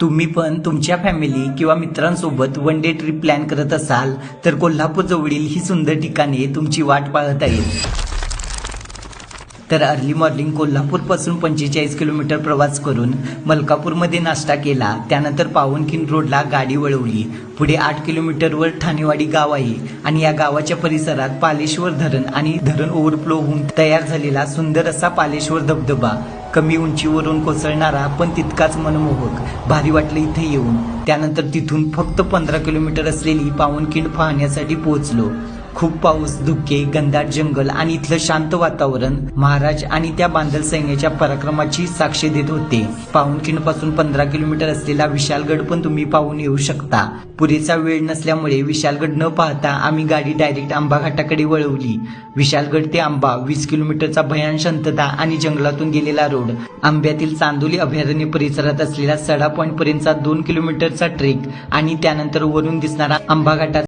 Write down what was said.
तुम्ही पण तुमच्या फॅमिली किंवा मित्रांसोबत वन डे ट्रिप प्लॅन करत असाल तर कोल्हापूर जवळील ही सुंदर ठिकाणे तुमची वाट पाहत आहेत तर अर्ली मॉर्निंग कोल्हापूरपासून पंचेचाळीस किलोमीटर प्रवास करून मलकापूरमध्ये नाश्ता केला त्यानंतर पावनखिंड रोडला गाडी वळवली. पुढे आठ किलोमीटरवर ठाणेवाडी गाव आहे आणि या गावाच्या परिसरात पालेश्वर धरण आणि धरण ओव्हरफ्लो होऊन तयार झालेला सुंदर असा पालेश्वर धबधबा. कमी उंचीवरून कोसळणारा पण तितकाच मनमोहक भारी वाटलं इथे येऊन. त्यानंतर तिथून फक्त पंधरा किलोमीटर असलेली पावनखिंड पाहण्यासाठी पोहोचलो. खूप पाऊस धुके गंधाट जंगल आणि इथलं शांत वातावरण महाराज आणि त्या बांधल सैन्याच्या पराक्रमाची साक्ष देत होते. पावनखिंडपासून पंधरा किलोमीटर असलेला विशालगड पण तुम्ही पाहून येऊ शकता. पुरेसा वेळ नसल्यामुळे विशालगड न पाहता आम्ही गाडी डायरेक्ट आंबा घाटाकडे वळवली. विशालगड ते आंबा वीस किलोमीटरचा भयान शांतता आणि जंगलातून गेलेला रोड आंब्यातील चांदोली अभयारण्य परिसरात असलेला सडा पॉईंट पर्यंतचा दोन किलोमीटरचा ट्रेक आणि त्यानंतर वरून दिसणारा आंबा घाटाचा